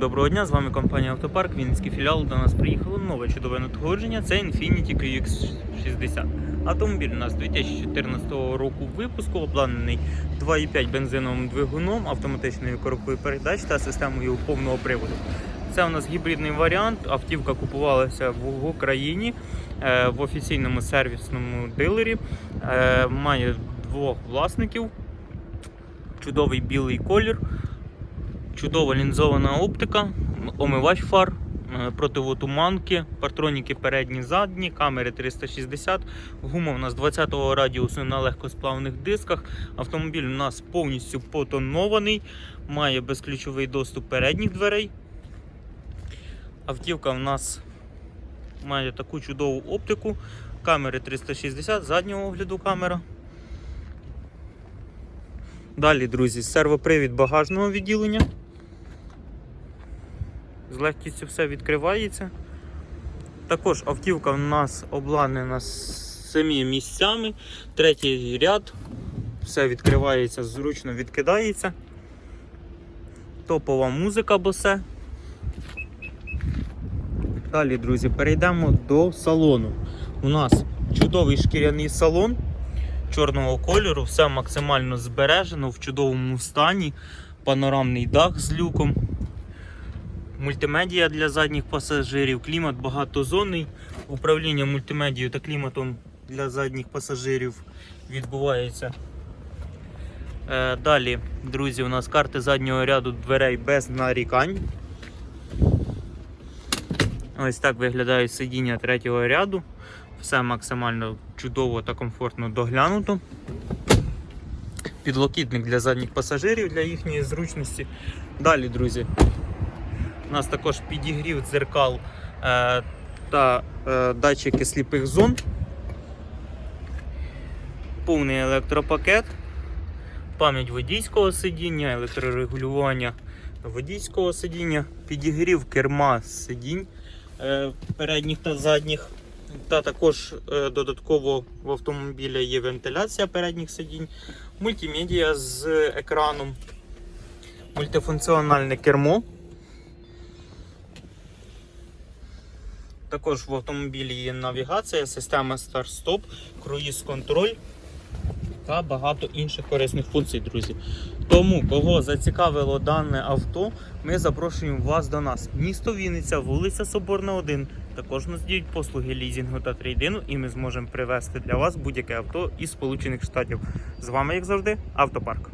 доброго дня, з вами компанія Автопарк, Вінницький філіал. До нас приїхало нове чудове надходження. Це Infiniti QX60. Автомобіль у нас 2014 року випуску, обладнаний 2,5 бензиновим двигуном, автоматичною коробкою передач та системою повного приводу. Це у нас гібридний варіант. Автівка купувалася в, Україні е, в офіційному сервісному дилері. Е, має двох власників. Чудовий білий колір. Чудова лінзована оптика, омивач фар, е, противотуманки, партроніки передні, задні, камери 360, гума у нас 20-го радіусу на легкосплавних дисках. Автомобіль у нас повністю потонований, має безключовий доступ передніх дверей. Автівка у нас має таку чудову оптику, камери 360, заднього огляду камера. Далі, друзі, сервопривід багажного відділення. З легкістю все відкривається. Також автівка в нас обладнана самі місцями. Третій ряд. Все відкривається, зручно відкидається. Топова музика босе. Далі, друзі, перейдемо до салону. У нас чудовий шкіряний салон чорного кольору, все максимально збережено в чудовому стані. Панорамний дах з люком. Мультимедія для задніх пасажирів, клімат багатозонний. Управління мультимедією та кліматом для задніх пасажирів відбувається. Е, Далі, друзі, у нас карти заднього ряду дверей без нарікань. Ось так виглядають сидіння третього ряду. Все максимально чудово та комфортно доглянуто. Підлокітник для задніх пасажирів для їхньої зручності. Далі, друзі, у нас також підігрів дзеркал е, та е, датчики сліпих зон. Повний електропакет, пам'ять водійського сидіння, електрорегулювання водійського сидіння, підігрів керма сидінь е, передніх та задніх. Та також е, додатково в автомобіля є вентиляція передніх сидінь, мультимедіа з екраном, мультифункціональне кермо. Також в автомобілі є навігація, система старт-стоп, круїз-контроль та багато інших корисних функцій, друзі. Тому, кого зацікавило дане авто, ми запрошуємо вас до нас. Місто Вінниця, вулиця Соборна, 1. Також нас діють послуги лізінгу та трейдину, і ми зможемо привезти для вас будь-яке авто із Сполучених Штатів. З вами, як завжди, автопарк.